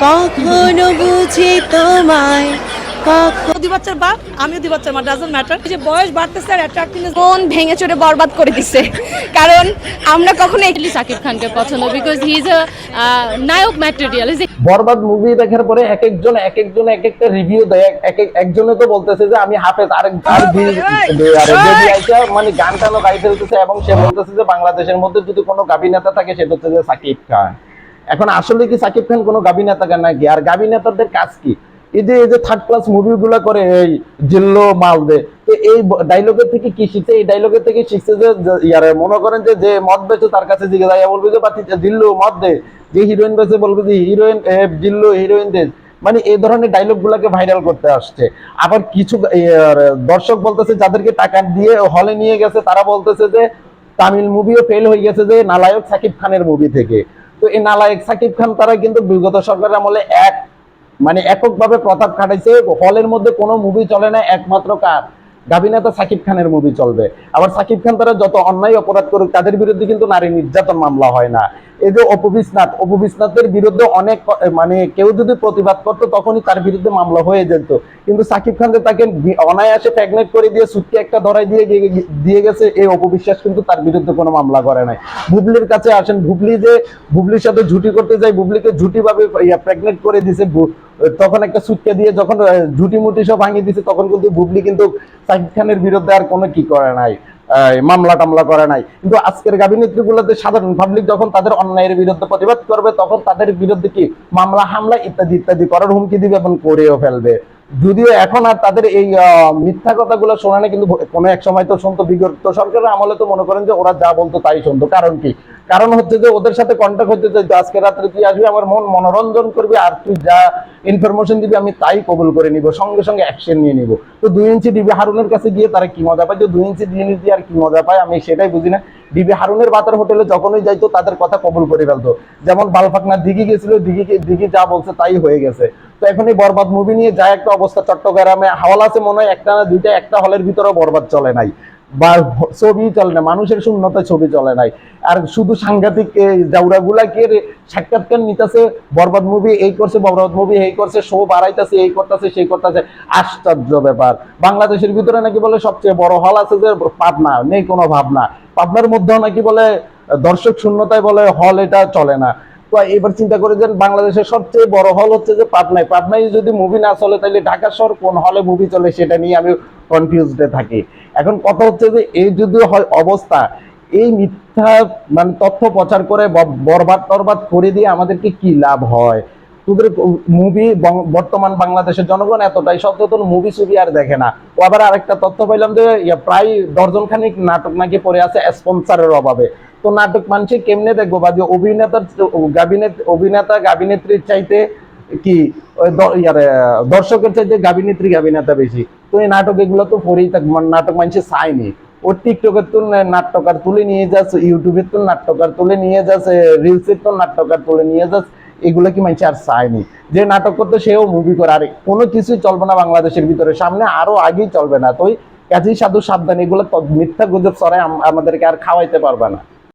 কখনো বুঝি তোমায় কখন বাপ মা ডাজন্ট ম্যাটার যে বয়স বাড়তেছে আর অ্যাট্রাক্টিভনেস মন ভেঙে চড়ে বরবাদ করে দিছে। কারণ আমরা কখনো সাকিব খানকে পছন্দ বিকজ হি ইজ আ নায়ক ম্যাটেরিয়াল ইজ বরবাদ মুভি দেখার পরে এক একজন এক একজন এক একটা রিভিউ দেয়। এক- এক এক- একজনে তো বলতেছে যে আমি হাফেজ আরেক আর বেবি আইসা মানে গান টানো গাই ফেলতেছে এবং সে বলতেছে যে বাংলাদেশের মধ্যে যদি কোনো গাবি নেতা থাকে সেটা হচ্ছে যে সাকিব খান এখন আসলে কি সাকিব খান কোনো গাবি নেতা নাকি? আর গাবি নেতাদের কাজ কি? এই যে এই যে থার্ড ক্লাস মুভিগুলো করে, এই জিল্লো, মালদে, তো এই ডায়লগের থেকে কি শিখছে? এই ডায়লগের থেকে শিখছে যে ইয়ারে মনে করেন যে যে মদ বেচে তার কাছে জিজ্ঞেস বলবে যে, বাতি জিল্লো, মদ দে। যে হিরোইন বেচে বলবে যে হিরোইন জিল্লো হিরোইন দে। মানে এই ধরনের ডায়লগ গুলাকে ভাইরাল করতে আসছে। আবার কিছু দর্শক বলতেছে, যাদেরকে টাকা দিয়ে হলে নিয়ে গেছে, তারা বলতেছে যে, তামিল মুভিও ফেল হয়ে গেছে যে, নালায়ক সাকিব খানের মুভি থেকে। তো এই নালায়ক সাকিব খান তারা কিন্তু বিগত সরকারের আমলে এক মানে এককভাবে প্রতাপ খাটাইছে। হলের মধ্যে কোনো মুভি চলে না, একমাত্র কার? গাবিনাতা সাকিব খানের মুভি চলবে। আবার সাকিব খান তারা যত অন্যায় অপরাধ করুক, তাদের বিরুদ্ধে কিন্তু নারী নির্যাতন মামলা হয় না। এই যে অপবিশ্নাথ অপবিশ্নাথের বিরুদ্ধে অনেক মানে কেউ যদি প্রতিবাদ করতো, তখনই তার বিরুদ্ধে মামলা হয়ে যেত। কিন্তু সাকিব খান যে তাকে অনায়াসে প্রেগনেট করে দিয়ে সুটকে একটা ধরাই দিয়ে দিয়ে গেছে, এই অপবিশ্বাস কিন্তু তার বিরুদ্ধে কোনো মামলা করে নাই। বুবলির কাছে আসেন, বুবলি যে, বুবলির সাথে ঝুটি করতে যায়, বুবলিকে ঝুটি ভাবে প্রেগনেট করে দিছে তখন একটা সুটকে দিয়ে যখন ঝুটি মুটি সব ভাঙিয়ে দিছে, তখন কিন্তু বুবলি কিন্তু সাকিব খানের বিরুদ্ধে আর কোনো কি করে নাই মামলা টামলা করে নাই। কিন্তু আজকের গাবিনেত্রী গুলোতে সাধারণ পাবলিক যখন তাদের অন্যায়ের বিরুদ্ধে প্রতিবাদ করবে, তখন তাদের বিরুদ্ধে কি মামলা, হামলা ইত্যাদি ইত্যাদি করার হুমকি দিবে এবং করেও ফেলবে। যদিও এখন আর তাদের এই মিথ্যা কথাগুলো শোনা না, কিন্তু কোনো এক সময় তো শুনতো বিগত সরকারের আমলে তো মনে করেন যে ওরা যা বলতো তাই শুনতো কারণ কি? কারণ হচ্ছে যে ওদের সাথে কন্ট্যাক্ট হচ্ছে যে আজকে রাত্রে তুই আসবি, আমার মন মনোরঞ্জন করবি আর তুই যা ইনফরমেশন দিবি আমি তাই কবুল করে নিব, সঙ্গে সঙ্গে অ্যাকশন নিয়ে নিব। তো দুই ইঞ্চি ডিবি হারুনের কাছে গিয়ে তারা কি মজা পায়? যে দুই ইঞ্চি জিনিস দিয়ে আর কি মজা পায়? আমি সেটাই বুঝি না। ডিবি হারুনের বাতার হোটেলে যখনই যাইতো তাদের কথা কবুল করে ফেলতো। যেমন বালফাকনা দিঘি গেছিল, দিঘি দিঘি যা বলছে তাই হয়ে গেছে। তো এখন এই বরবাদ মুভি নিয়ে যা একটা অবস্থা। চট্টগ্রামে হাওয়াল আছে মনে হয়, একটা না দুইটা, একটা হলের ভিতরে বরবাদ চলে নাই। বা ছবি চলে না, মানুষের শূন্যতায় ছবি চলে নাই। আর শুধু সাংঘাতিক জাউরা গুলাকে সাক্ষাৎকার নিতেছে? বরবাদ মুভি এই করছে, বরবাদ মুভি এই করছে শো বাড়াইতেছে, এই করতেছে, সেই করতেছে। আশ্চর্য ব্যাপার। বাংলাদেশের ভিতরে নাকি বলে সবচেয়ে বড় হল আছে যে পাবনা, নেই কোনো ভাবনা। পাবনার মধ্যেও নাকি বলে দর্শক শূন্যতায় বলে হল এটা চলে না। তো এবার চিন্তা করে যে বাংলাদেশের সবচেয়ে বড় হল হচ্ছে যে পাবনায়। পাবনায় যদি মুভি না চলে তাহলে ঢাকা শহর কোন হলে মুভি চলে সেটা নিয়ে আমি কনফিউজডে থাকি। এখন কথা হচ্ছে যে, এই যদি হয় অবস্থা, এই মিথ্যা মানে তথ্য প্রচার করে বরবাদ টরবাদ করে দিয়ে আমাদেরকে কি লাভ হয়? তোদের মুভি বর্তমান বাংলাদেশের জনগণ এতটাই সচেতন মুভি সুভি আর দেখে না। ও আবার আরেকটা তথ্য পাইলাম যে প্রায় দর্জন নাটক নাকি পড়ে আছে স্পন্সারের অভাবে। তো নাটক মানুষ কেমনে দেখব? বা যে অভিনেতার অভিনেতা, গাবিনেত্রীর চাইতে কি দর্শকের চাইতে গাবিনেত্রী, গাবিনেতা বেশি? তো এই নাটক এগুলো তো পরেই থাক মানে নাটক মানুষের চায়নি। ও টিকটকের তো নাট্যকার তুলে নিয়ে যাচ্ছে, ইউটিউবের তো নাট্যকার তুলে নিয়ে যাচ্ছে, রিলসের তো নাট্যকার তুলে নিয়ে যাচ্ছে, এগুলো কি মানুষ আর চায়নি। যে নাটক করতো সেও মুভি করে, আর কোনো কিছুই চলবে না বাংলাদেশের ভিতরে, সামনে আরও আগেই চলবে না। তো কাজেই সাধু সাবধান, এগুলো মিথ্যা গুজব ছড়ায় আমাদেরকে আর খাওয়াইতে পারবে না।